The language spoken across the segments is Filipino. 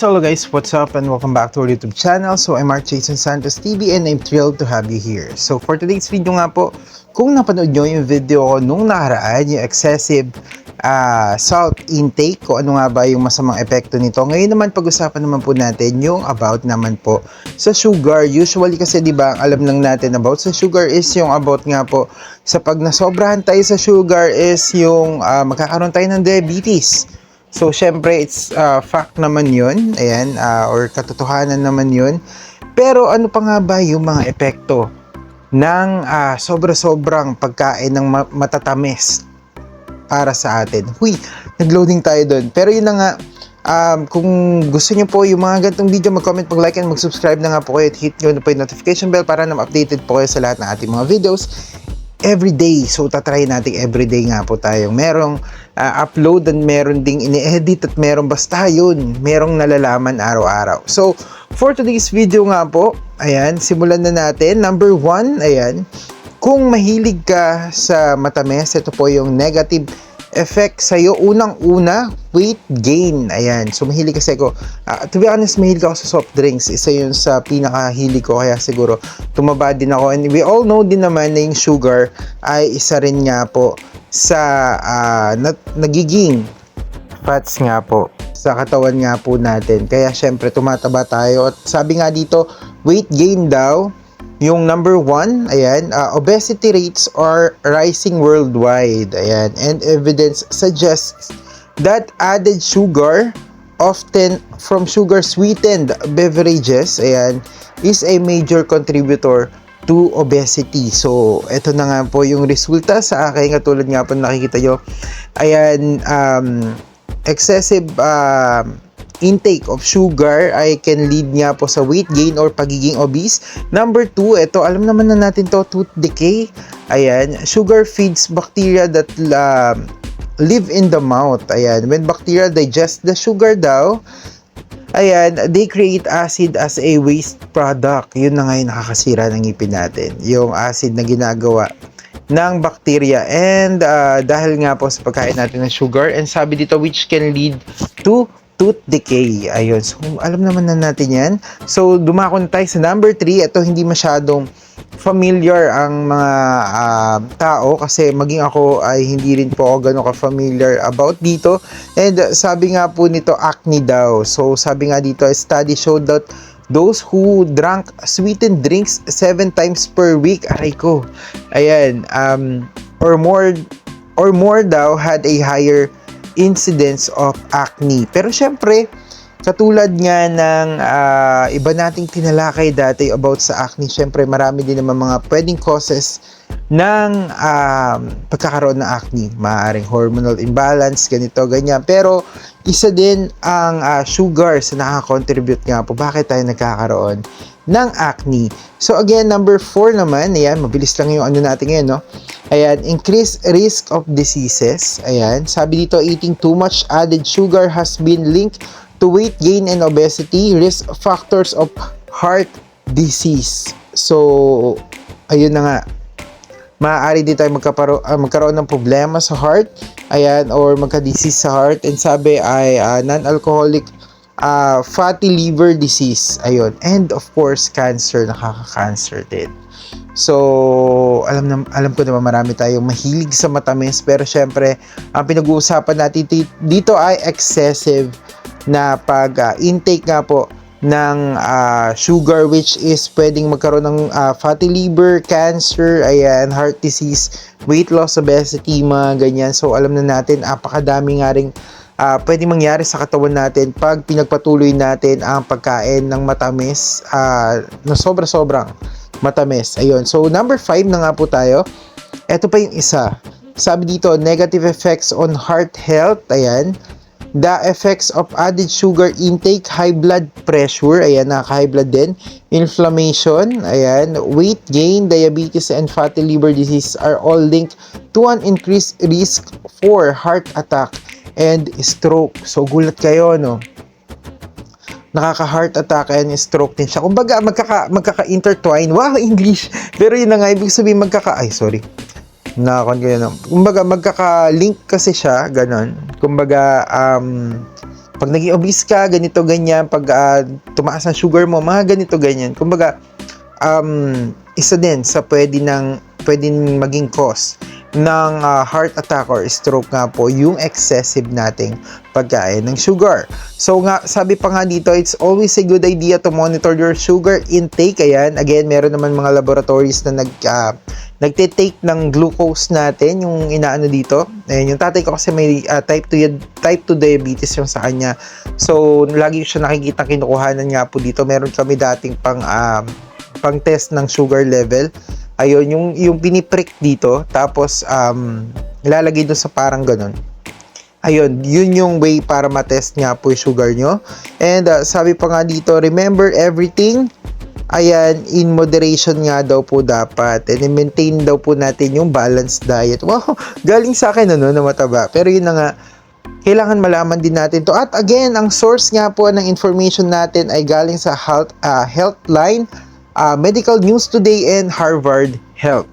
So hello guys, what's up and welcome back to our YouTube channel. So I'm Mark Jason Santos TV and I'm thrilled to have you here. So for today's video nga po, kung napanood nyo yung video ko nung nakaraan, yung excessive ah, salt intake, kung ano nga ba yung masamang epekto nito. Ngayon naman pag-usapan naman po natin yung about naman po sa sugar. Usually kasi di ba alam lang natin about sa sugar is yung about nga po sa pag nasobrahan tayo sa sugar is yung ah, magkakaroon tayo ng diabetes. So, syempre, it's uh, fact naman yun. Ayan, uh, or katotohanan naman yun. Pero ano pa nga ba yung mga epekto ng uh, sobra-sobrang pagkain ng ma- matatamis para sa atin? Huy, nag-loading tayo doon. Pero yun na nga, um, kung gusto nyo po yung mga ganitong video, mag-comment, mag-like, and mag-subscribe na nga po kayo at hit nyo na po yung notification bell para na updated po kayo sa lahat ng ating mga videos everyday. So, tatry natin everyday nga po tayong merong uh, upload and meron ding ini-edit at meron basta yun. Merong nalalaman araw-araw. So, for today's video nga po, ayan, simulan na natin. Number one, ayan, kung mahilig ka sa matamis, ito po yung negative effect sa'yo. Unang-una, weight gain. Ayan. So, mahilig kasi ako. Uh, to be honest, mahilig ako sa soft drinks. Isa yun sa pinakahilig ko. Kaya siguro, tumaba din ako. And we all know din naman na yung sugar ay isa rin nga po sa uh, na, nagiging fats nga po sa katawan nga po natin. Kaya syempre tumataba tayo. At sabi nga dito, weight gain daw yung number one, ayan, uh, obesity rates are rising worldwide. Ayan, and evidence suggests that added sugar, often from sugar sweetened beverages, ayan, is a major contributor to obesity. So, ito na nga po yung resulta sa akin. Katulad nga po nakikita nyo. Ayan, um, excessive uh, intake of sugar ay can lead nga po sa weight gain or pagiging obese. Number two, ito, alam naman na natin to, tooth decay. Ayan, sugar feeds bacteria that uh, live in the mouth. Ayan, when bacteria digest the sugar daw, ayan, they create acid as a waste product. Yun na nga yung nakakasira ng ngipin natin. Yung acid na ginagawa ng bacteria and uh, dahil nga po sa pagkain natin ng sugar and sabi dito which can lead to tooth decay. Ayun. So, alam naman na natin yan. So, dumako na tayo sa number 3. Ito hindi masyadong familiar ang mga uh, tao kasi maging ako ay hindi rin po ako gano'n ka-familiar about dito. And uh, sabi nga po nito, acne daw. So, sabi nga dito, a study showed that those who drank sweetened drinks 7 times per week, aray ko, ayan, um, or more, or more daw had a higher incidence of acne. Pero syempre, katulad nga ng uh, iba nating tinalakay dati about sa acne, syempre marami din naman mga pwedeng causes ng um, pagkakaroon ng acne. Maaring hormonal imbalance, ganito, ganyan. Pero isa din ang uh, sugar sa nakaka-contribute nga po bakit tayo nagkakaroon ng acne. So again, number 4 naman, ayan, mabilis lang yung ano natin ngayon, no? Ayan, increased risk of diseases. Ayan, sabi dito, eating too much added sugar has been linked to weight gain and obesity, risk factors of heart disease. So, ayun na nga. Maaari din tayo magkaparo, uh, magkaroon ng problema sa heart, ayan, or magka-disease sa heart. And sabi ay uh, non-alcoholic uh, fatty liver disease. Ayun. And of course, cancer, nakaka-cancer din. So, alam na, alam ko naman marami tayong mahilig sa matamis pero syempre, ang pinag-uusapan natin dito ay excessive na pag uh, intake nga po ng uh, sugar which is pwedeng magkaroon ng uh, fatty liver, cancer, ayan, heart disease, weight loss, obesity, mga ganyan. So, alam na natin, apakadami nga rin uh, pwede mangyari sa katawan natin pag pinagpatuloy natin ang pagkain ng matamis uh, na sobra-sobrang matamis. Ayun. So, number 5 na nga po tayo. Ito pa yung isa. Sabi dito, negative effects on heart health. Ayan. The effects of added sugar intake, high blood pressure. Ayan, nakaka-high blood din. Inflammation. Ayan. Weight gain, diabetes, and fatty liver disease are all linked to an increased risk for heart attack and stroke. So, gulat kayo, no? nakaka-heart attack and stroke din siya. Kumbaga, magkaka, magkaka-intertwine. Wow, English! Pero yun na nga, ibig sabihin magkaka... Ay, sorry. Nakakon kayo na. Kumbaga, magkaka-link kasi siya, ganon. Kumbaga, um, pag naging obese ka, ganito, ganyan, pag ah, tumaas ang sugar mo, mga ganito, ganyan. Kumbaga, um, isa din sa pwede ng pwede maging cause ng ah, heart attack or stroke nga po yung excessive nating pagkain ng sugar. So nga, sabi pa nga dito, it's always a good idea to monitor your sugar intake. Ayan, again, meron naman mga laboratories na nag, ah, nagte-take ng glucose natin, yung inaano dito. Ayan, yung tatay ko kasi may ah, type 2 type 2 diabetes yung sa kanya. So, lagi siya nakikita kinukuhanan nga po dito. Meron kami dating pang um, pang test ng sugar level. Ayun, yung yung piniprick dito tapos um ilalagay doon sa parang ganun. Ayun, yun yung way para matest nga po yung sugar nyo. And uh, sabi pa nga dito, remember everything Ayan, in moderation nga daw po dapat. And i-maintain daw po natin yung balanced diet. Wow, galing sa akin ano, na mataba. Pero yun na nga, kailangan malaman din natin to. At again, ang source nga po ng information natin ay galing sa Health, uh, Healthline, uh, Medical News Today, and Harvard Health.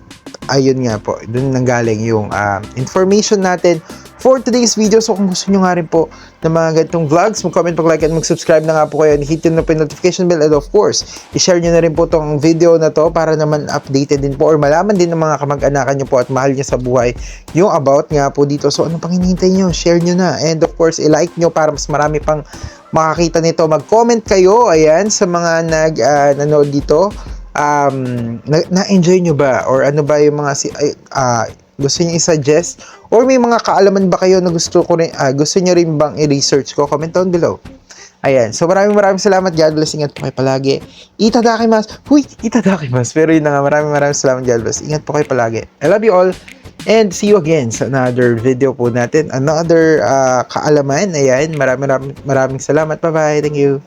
Ayun nga po, dun nanggaling yung uh, information natin for today's video. So kung gusto nyo nga rin po ng mga ganitong vlogs, mag-comment, mag-like, and mag-subscribe na nga po kayo and hit na po yung notification bell and of course, i-share nyo na rin po tong video na to para naman updated din po or malaman din ng mga kamag-anakan nyo po at mahal nyo sa buhay yung about nga po dito. So ano pang hinihintay nyo? Share nyo na and of course, i-like nyo para mas marami pang makakita nito. Mag-comment kayo, ayan, sa mga nag, uh, nanood dito. Um, na- na-enjoy nyo ba? Or ano ba yung mga si, ah, gusto niyo i-suggest or may mga kaalaman ba kayo na gusto ko rin ah, gusto niyo rin bang i-research ko comment down below Ayan. So maraming maraming salamat. God bless. Ingat po kayo palagi. Itadakimasu. Huy, itadakimasu. Pero yun na nga. Maraming maraming salamat. God bless. Ingat po kayo palagi. I love you all. And see you again sa another video po natin. Another ah, kaalaman. Ayan. Maraming maraming, maraming salamat. Bye-bye. Thank you.